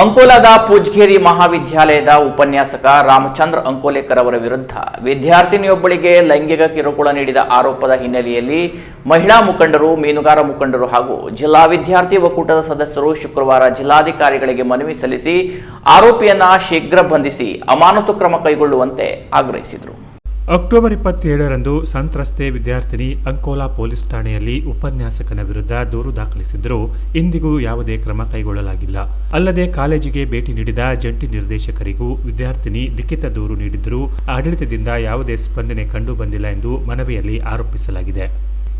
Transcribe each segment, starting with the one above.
ಅಂಕೋಲಾದ ಪೂಜ್ಗೇರಿ ಮಹಾವಿದ್ಯಾಲಯದ ಉಪನ್ಯಾಸಕ ರಾಮಚಂದ್ರ ಅಂಕೋಲೇಕರ್ ಅವರ ವಿರುದ್ಧ ವಿದ್ಯಾರ್ಥಿನಿಯೊಬ್ಬಳಿಗೆ ಲೈಂಗಿಕ ಕಿರುಕುಳ ನೀಡಿದ ಆರೋಪದ ಹಿನ್ನೆಲೆಯಲ್ಲಿ ಮಹಿಳಾ ಮುಖಂಡರು, ಮೀನುಗಾರ ಮುಖಂಡರು ಹಾಗೂ ಜಿಲ್ಲಾ ವಿದ್ಯಾರ್ಥಿ ಒಕ್ಕೂಟದ ಸದಸ್ಯರು ಶುಕ್ರವಾರ ಜಿಲ್ಲಾಧಿಕಾರಿಗಳಿಗೆ ಮನವಿ ಸಲ್ಲಿಸಿ ಆರೋಪಿಯನ್ನ ಶೀಘ್ರ ಬಂಧಿಸಿ ಅಮಾನತು ಕ್ರಮ ಕೈಗೊಳ್ಳುವಂತೆ ಆಗ್ರಹಿಸಿದರು. ಅಕ್ಟೋಬರ್ ಇಪ್ಪತ್ತೇಳರಂದು ಸಂತ್ರಸ್ತೆ ವಿದ್ಯಾರ್ಥಿನಿ ಅಂಕೋಲಾ ಪೊಲೀಸ್ ಠಾಣೆಯಲ್ಲಿ ಉಪನ್ಯಾಸಕನ ವಿರುದ್ಧ ದೂರು ದಾಖಲಿಸಿದ್ದರೂ ಇಂದಿಗೂ ಯಾವುದೇ ಕ್ರಮ ಕೈಗೊಳ್ಳಲಾಗಿಲ್ಲ. ಅಲ್ಲದೆ ಕಾಲೇಜಿಗೆ ಭೇಟಿ ನೀಡಿದ ಜಂಟಿ ನಿರ್ದೇಶಕರಿಗೂ ವಿದ್ಯಾರ್ಥಿನಿ ಲಿಖಿತ ದೂರು ನೀಡಿದ್ದರೂ ಆಡಳಿತದಿಂದ ಯಾವುದೇ ಸ್ಪಂದನೆ ಕಂಡು ಬಂದಿಲ್ಲ ಎಂದು ಮನವಿಯಲ್ಲಿ ಆರೋಪಿಸಲಾಗಿದೆ.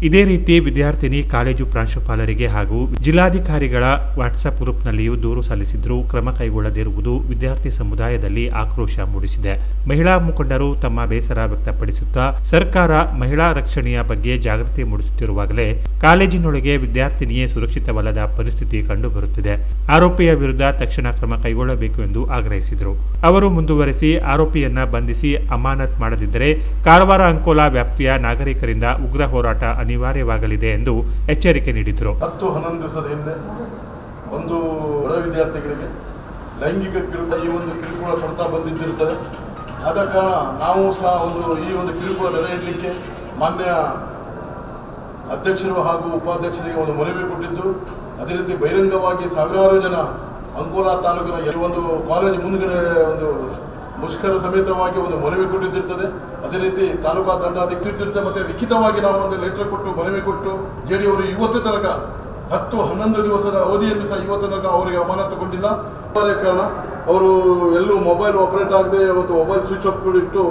ಇದೇ ರೀತಿ ವಿದ್ಯಾರ್ಥಿನಿ, ಕಾಲೇಜು ಪ್ರಾಂಶುಪಾಲರಿಗೆ ಹಾಗೂ ಜಿಲ್ಲಾಧಿಕಾರಿಗಳ ವಾಟ್ಸ್ಆಪ್ ಗ್ರೂಪ್ನಲ್ಲಿಯೂ ದೂರು ಸಲ್ಲಿಸಿದ್ರೂ ಕ್ರಮ ಕೈಗೊಳ್ಳದಿರುವುದು ವಿದ್ಯಾರ್ಥಿ ಸಮುದಾಯದಲ್ಲಿ ಆಕ್ರೋಶ ಮೂಡಿಸಿದೆ. ಮಹಿಳಾ ಮುಖಂಡರು ತಮ್ಮ ಬೇಸರ ವ್ಯಕ್ತಪಡಿಸುತ್ತಾ, ಸರ್ಕಾರ ಮಹಿಳಾ ರಕ್ಷಣೆಯ ಬಗ್ಗೆ ಜಾಗೃತಿ ಮೂಡಿಸುತ್ತಿರುವಾಗಲೇ ಕಾಲೇಜಿನೊಳಗೆ ವಿದ್ಯಾರ್ಥಿನಿಯೇ ಸುರಕ್ಷಿತವಲ್ಲದ ಪರಿಸ್ಥಿತಿ ಕಂಡುಬರುತ್ತಿದೆ. ಆರೋಪಿಯ ವಿರುದ್ಧ ತಕ್ಷಣ ಕ್ರಮ ಕೈಗೊಳ್ಳಬೇಕು ಎಂದು ಆಗ್ರಹಿಸಿದರು. ಅವರು ಮುಂದುವರೆಸಿ ಆರೋಪಿಯನ್ನ ಬಂಧಿಸಿ ಅಮಾನತ್ ಮಾಡದಿದ್ದರೆ ಕಾರವಾರ ಅಂಕೋಲಾ ವ್ಯಾಪ್ತಿಯ ನಾಗರಿಕರಿಂದ ಉಗ್ರ ಹೋರಾಟ ಅನಿವಾರ್ಯವಾಗಲಿದೆ ಎಂದು ಎಚ್ಚರಿಕೆ ನೀಡಿದರು. ಹತ್ತು ಹನ್ನೊಂದು ದಿವಸದ ಹಿಂದೆ ಒಂದು ಒಳ ವಿದ್ಯಾರ್ಥಿಗಳಿಗೆ ಲೈಂಗಿಕ ಕಿರುಕುಳ ಈ ಒಂದು ಕಿರುಕುಳ ಕೊಡ್ತಾ ಬಂದಿದ್ದಿರುತ್ತದೆ. ಆದ ಕಾರಣ ನಾವು ಸಹ ಒಂದು ಈ ಒಂದು ಕಿರುಕುಳ ನೆಲೆ ಮಾನ್ಯ ಅಧ್ಯಕ್ಷರು ಹಾಗೂ ಉಪಾಧ್ಯಕ್ಷರಿಗೆ ಒಂದು ಮನವಿ ಕೊಟ್ಟಿದ್ದು. ಅದೇ ರೀತಿ ಬಹಿರಂಗವಾಗಿ ಸಾವಿರಾರು ಜನ ಅಂಕೋಲಾ ತಾಲೂಕಿನ ಎಲ್ಲೊಂದು ಕಾಲೇಜ್ ಮುಂದ್ಗಡೆ ಒಂದು ಮುಷ್ಕರ ಸಮೇತವಾಗಿ ಒಂದು ಮನವಿ ಕೊಟ್ಟಿದ್ದಿರ್ತದೆ. ಅದೇ ರೀತಿ ತಾಲೂಕಾ ದಂಡಾಧಿಕೃತಿರ್ತದೆ ಮತ್ತೆ ಲಿಖಿತವಾಗಿ ನಾವು ಒಂದು ಲೆಟರ್ ಕೊಟ್ಟು, ಮನವಿ ಕೊಟ್ಟು ಜೆ ಡಿ ಅವರು ಇವತ್ತು ತನಕ ಹತ್ತು ಹನ್ನೊಂದು ದಿವಸದ ಅವಧಿಯಲ್ಲಿ ಸಹ ಇವತ್ತು ತನಕ ಅವರಿಗೆ ಅಮಾನತುಗೊಂಡಿಲ್ಲ ತಗೊಂಡಿಲ್ಲ ಕಾರಣ ಅವರು ಎಲ್ಲೂ ಮೊಬೈಲ್ ಆಪರೇಟ್ ಆಗದೆ ಇವತ್ತು ಮೊಬೈಲ್ ಸ್ವಿಚ್ ಆಫ್ ಇಟ್ಟು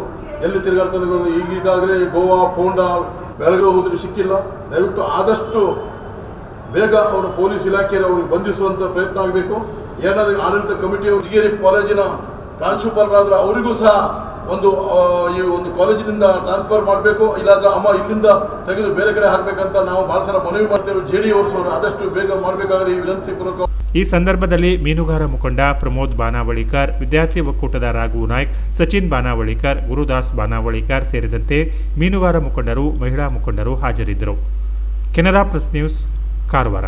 ಎಲ್ಲಿ ತಿರುಗಾಡ್ತಾರೆ ಈಗೀಗಾಗಲೇ ಗೋವಾ ಫೋಂಡಾ ಬೆಳಗ್ಗೆ ಹೋದ್ರೆ ಸಿಕ್ಕಿಲ್ಲ. ದಯವಿಟ್ಟು ಆದಷ್ಟು ಬೇಗ ಅವರು ಪೊಲೀಸ್ ಇಲಾಖೆಯಲ್ಲಿ ಅವ್ರಿಗೆ ಬಂಧಿಸುವಂತ ಪ್ರಯತ್ನ ಆಗಬೇಕು. ಏನಾದರೂ ಆಡಳಿತ ಕಮಿಟಿಯವರು ಕಾಲೇಜಿನ ಪ್ರಾಂಶುಪಾಲರಾದ್ರೆ ಅವರಿಗೂ ಸಹ ಒಂದು ಈ ಒಂದು ಕಾಲೇಜಿನಿಂದ ಟ್ರಾನ್ಸ್ಫರ್ ಮಾಡಬೇಕು, ಇಲ್ಲಾಂದ್ರೆ ಅಮ್ಮ ಇಲ್ಲಿಂದ ತೆಗೆದು ಬೇರೆ ಕಡೆ ಹಾಕಬೇಕಂತ ನಾವು ಭಾಳ ಸಲ ಮನವಿ ಮಾಡ್ತೇವೆ. ಜೆ ಡಿ ಆದಷ್ಟು ಬೇಗ ಮಾಡಬೇಕಾದ್ರೆ ಈ ವಿನಂತಿ ಪೂರ್ವಕ ಈ ಸಂದರ್ಭದಲ್ಲಿ ಮೀನುಗಾರ ಮುಖಂಡ ಪ್ರಮೋದ್ ಬಾನಾವಳಿಕರ್, ವಿದ್ಯಾರ್ಥಿ ಒಕ್ಕೂಟದ ರಾಘು ನಾಯ್ಕ್, ಸಚಿನ್ ಬಾನಾವಳಿಕರ್, ಗುರುದಾಸ್ ಬಾನಾವಳಿಕರ್ ಸೇರಿದಂತೆ ಮೀನುಗಾರ ಮುಖಂಡರು, ಮಹಿಳಾ ಮುಖಂಡರು ಹಾಜರಿದ್ದರು. Canara press news, Karwar.